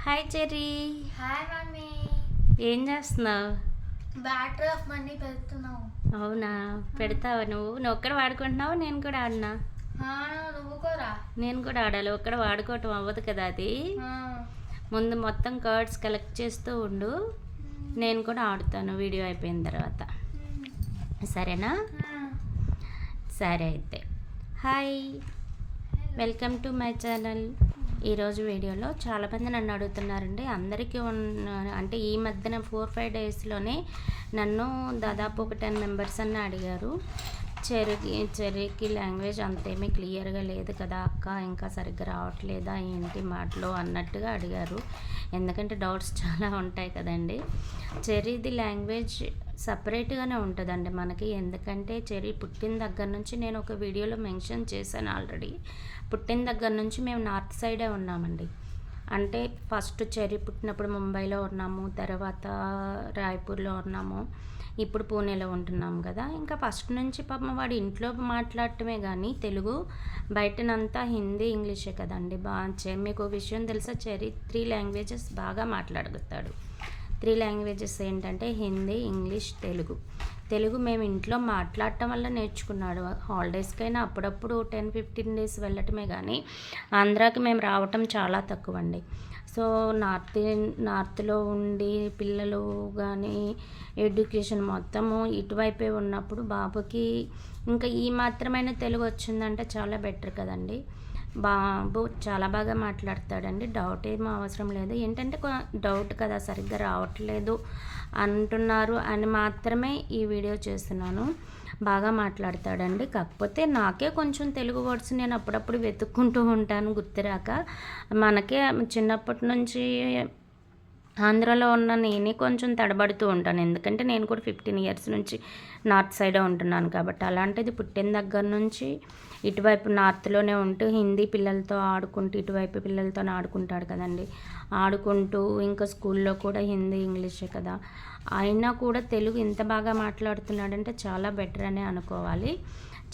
Hi cherry hi mummy ఏం చేస్తున్నావు? Battery of money పెడుతున్నావు. అవునా? పెడతావా నువ్వు? నువ్వు ఒక్కడ వాడుకుంటున్నావు? నేను కూడా ఆడినా? నువ్వు కూడా? నేను కూడా ఆడాలి. ఒక్కడ వాడుకోవటం అవ్వదు కదా అది. ముందు మొత్తం కార్డ్స్ కలెక్ట్ చేస్తూ ఉండు. నేను కూడా ఆడుతాను. వీడియో అయిపోయిన తర్వాత. సరేనా? ఆ. సరే అయితే. Hi welcome to my channel ఈరోజు వీడియోలో చాలామంది నన్ను అడుగుతున్నారండి. అందరికీ ఉన్న అంటే ఈ మధ్యన ఫోర్ ఫైవ్ డేస్లోనే నన్ను దాదాపు ఒక టెన్ మెంబర్స్ అన్న అడిగారు. చెరుకి చెరుకి లాంగ్వేజ్ అంతేమీ క్లియర్గా లేదు కదా అక్క ఇంకా సరిగ్గా రావట్లేదా ఏంటి మాటలు అన్నట్టుగా అడిగారు. ఎందుకంటే డౌట్స్ చాలా ఉంటాయి కదండి. చెరీది లాంగ్వేజ్ సపరేట్గానే ఉంటుందండి మనకి. ఎందుకంటే చెరీ పుట్టిన దగ్గర నుంచి నేను ఒక వీడియోలో మెన్షన్ చేశాను ఆల్రెడీ. పుట్టిన దగ్గర నుంచి మేము నార్త్ సైడే ఉన్నామండి. అంటే ఫస్ట్ చెరి పుట్టినప్పుడు ముంబైలో ఉన్నాము తర్వాత రాయ్పూర్లో ఉన్నాము ఇప్పుడు పూణేలో ఉంటున్నాం కదా. ఇంకా ఫస్ట్ నుంచి పాపం వాడు ఇంట్లో మాట్లాడటమే కానీ తెలుగు బయటనంతా హిందీ ఇంగ్లీషే కదండి. బాగా మీకు విషయం తెలుసా? చెరీ త్రీ లాంగ్వేజెస్ బాగా మాట్లాడగలుగుతాడు త్రీ లాంగ్వేజెస్ ఏంటంటే హిందీ ఇంగ్లీష్ తెలుగు. తెలుగు మేము ఇంట్లో మాట్లాడటం వల్ల నేర్చుకున్నాడు. హాలిడేస్కైనా అప్పుడప్పుడు టెన్ ఫిఫ్టీన్ డేస్ వెళ్ళటమే కానీ ఆంధ్రాకి మేము రావటం చాలా తక్కువ అండి సో నార్త్ నార్త్లో ఉండి పిల్లలు కానీ ఎడ్యుకేషన్ మొత్తము ఇటువైపే ఉన్నప్పుడు బాబుకి ఇంకా ఈ మాత్రమైన తెలుగు వచ్చిందంటే చాలా బెటర్ కదండి. బాబు చాలా బాగా మాట్లాడతాడండి. డౌట్ ఏమీ అవసరం లేదు. ఏంటంటే కొ- డౌట్ కదా సరిగ్గా రావట్లేదు అంటున్నారు అని మాత్రమే ఈ వీడియో చేస్తున్నాను. బాగా మాట్లాడతాడండి. కాకపోతే నాకే కొంచెం తెలుగు వర్డ్స్ నేను అప్పుడప్పుడు వెతుక్కుంటూ ఉంటాను గుర్తురాక. మనకే చిన్నప్పటి నుంచి ఆంధ్రాలో ఉన్న నేనే కొంచెం తడబడుతూ ఉంటాను. ఎందుకంటే నేను కూడా ఫిఫ్టీన్ ఇయర్స్ నుంచి నార్త్ సైడే ఉంటున్నాను కాబట్టి అలాంటిది పుట్టిన దగ్గర నుంచి ఇటువైపు నార్త్లోనే ఉంటూ హిందీ పిల్లలతో ఆడుకుంటూ ఇటువైపు పిల్లలతో ఆడుకుంటాడు కదండి. ఆడుకుంటూ ఇంకా స్కూల్లో కూడా హిందీ ఇంగ్లీషే కదా. అయినా కూడా తెలుగు ఇంత బాగా మాట్లాడుతున్నాడంటే చాలా బెటర్ అనే అనుకోవాలి.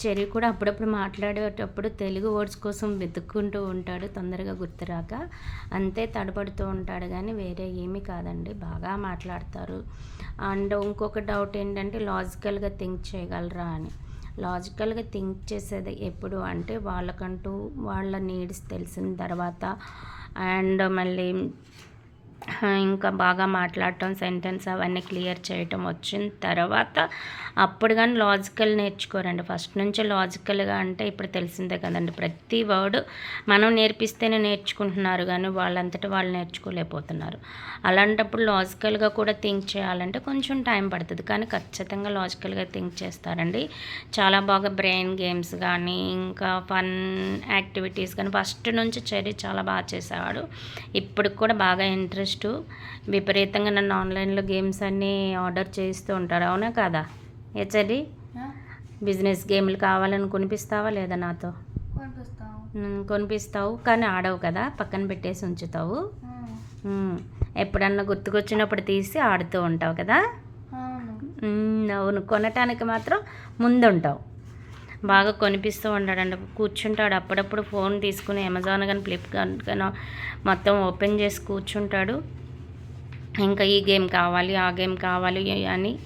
చెరి కూడా అప్పుడప్పుడు మాట్లాడేటప్పుడు తెలుగు వర్డ్స్ కోసం వెతుక్కుంటూ ఉంటాడు తొందరగా గుర్తురాక. అంతే తడబడుతూ ఉంటాడు కానీ వేరే ఏమీ కాదండి. బాగా మాట్లాడతారు. అండ్ ఇంకొక డౌట్ ఏంటంటే లాజికల్గా థింక్ చేయగలరా అని. లాజికల్గా థింక్ చేసేది ఎప్పుడు అంటే వాళ్ళకంటూ వాళ్ళ నీడ్స్ తెలిసిన తర్వాత అండ్ మళ్ళీ ఇంకా బాగా మాట్లాడటం సెంటెన్స్ అవన్నీ క్లియర్ చేయటం వచ్చిన తర్వాత అప్పుడు కానీ లాజికల్ నేర్చుకోరండి. ఫస్ట్ నుంచి లాజికల్గా అంటే ఇప్పుడు తెలిసిందే కదండి. ప్రతి వర్డ్ మనం నేర్పిస్తేనే నేర్చుకుంటున్నారు కానీ వాళ్ళంతటా వాళ్ళు నేర్చుకోలేకపోతున్నారు. అలాంటప్పుడు లాజికల్గా కూడా థింక్ చేయాలంటే కొంచెం టైం పడుతుంది. కానీ ఖచ్చితంగా లాజికల్గా థింక్ చేస్తారండి. చాలా బాగా బ్రెయిన్ గేమ్స్ కానీ ఇంకా ఫన్ యాక్టివిటీస్ కానీ ఫస్ట్ నుంచి చర్య చాలా బాగా చేసేవాడు. ఇప్పుడు కూడా బాగా ఇంట్రెస్ట్ విపరీతంగా నన్ను ఆన్లైన్లో గేమ్స్ అన్నీ ఆర్డర్ చేస్తూ ఉంటాడు అవునా కాదా? ఆ? బిజినెస్ గేమ్లు కావాలని కొనిపిస్తావా లేదా నాతో? కొనిపిస్తావు. కానీ ఆడవు కదా. పక్కన పెట్టేసి ఉంచుతావు. ఎప్పుడన్నా గుర్తుకొచ్చినప్పుడు తీసి ఆడుతూ ఉంటావు కదా? అవును. కొనటానికి మాత్రం ముందుంటావు. బాగా కొనిపిస్తూ ఉంటాడండి కూర్చుంటాడు. అప్పుడప్పుడు ఫోన్ తీసుకుని అమెజాన్ కానీ ఫ్లిప్కార్ట్ కానీ మొత్తం ఓపెన్ చేసి కూర్చుంటాడు. ఇంకా ఈ గేమ్ కావాలి ఆ గేమ్ కావాలి అని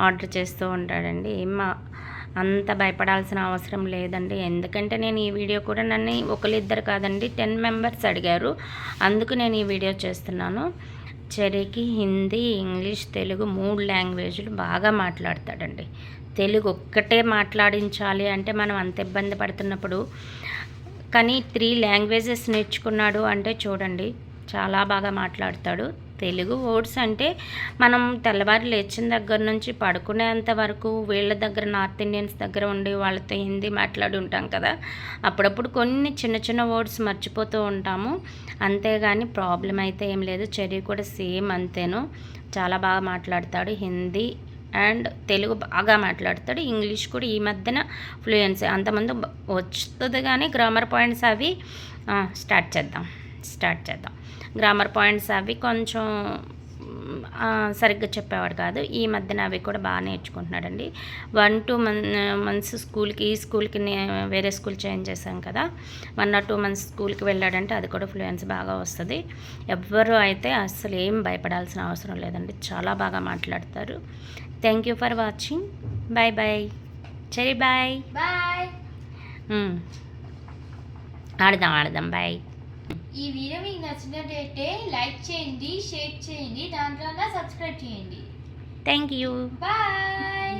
ఆర్డర్ చేస్తూ ఉంటాడండి. ఏం మా- అంత భయపడాల్సిన అవసరం లేదండి. ఎందుకంటే నేను ఈ వీడియో కూడా నన్ను ఒకరిద్దరు కాదండి టెన్ మెంబర్స్ అడిగారు. అందుకు నేను ఈ వీడియో చేస్తున్నాను. చెరికి హిందీ ఇంగ్లీష్ తెలుగు మూడు లాంగ్వేజ్లు బాగా మాట్లాడతాడండి. తెలుగు ఒక్కటే మాట్లాడించాలి అంటే మనం అంత ఇబ్బంది పడుతున్నప్పుడు. కానీ త్రీ లాంగ్వేజెస్ నేర్చుకున్నాడు అంటే చూడండి చాలా బాగా మాట్లాడతాడు. తెలుగు వర్డ్స్ అంటే మనం తెల్లవారు లేచిన దగ్గర నుంచి పడుకునేంత వరకు వీళ్ళ దగ్గర నార్త్ ఇండియన్స్ దగ్గర ఉండి వాళ్ళతో హిందీ మాట్లాడి ఉంటాం కదా. అప్పుడప్పుడు కొన్ని చిన్న చిన్న వర్డ్స్ మర్చిపోతూ ఉంటాము. అంతేగాని ప్రాబ్లం అయితే ఏం లేదు. చర్య కూడా సేమ్ అంతేను. చాలా బాగా మాట్లాడతాడు. హిందీ అండ్ తెలుగు బాగా మాట్లాడతాడు. ఇంగ్లీష్ కూడా ఈ మధ్యన ఫ్లూయెన్సీ. అంతమంది వస్తుంది కానీ గ్రామర్ పాయింట్స్ అవి స్టార్ట్ చేద్దాం. స్టార్ట్ చేద్దాం. గ్రామర్ పాయింట్స్ అవి కొంచెం సరిగ్గా చెప్పేవాడు కాదు. ఈ మధ్యన అవి కూడా బాగా నేర్చుకుంటున్నాడండి. వన్ టూ మన్ మంత్స్ స్కూల్కి ఈ స్కూల్కి వేరే స్కూల్ చేంజ్ చేశాం కదా. వన్ ఆర్ టూ మంత్స్ స్కూల్కి వెళ్ళాడంటే అది కూడా ఫ్లూయెన్స్ బాగా వస్తుంది. ఎవ్వరు అయితే అసలు ఏం భయపడాల్సిన అవసరం లేదండి. చాలా బాగా మాట్లాడతారు. Thank you for watching bye bye సరే బాయ్ బాయ్. ఆడదాం ఆడదాం. బాయ్ ఈ వీడియో మీకు నచ్చినట్టయితే లైక్ చేయండి షేర్ చేయండి దాంట్లో సబ్స్క్రైబ్ చేయండి. Thank you bye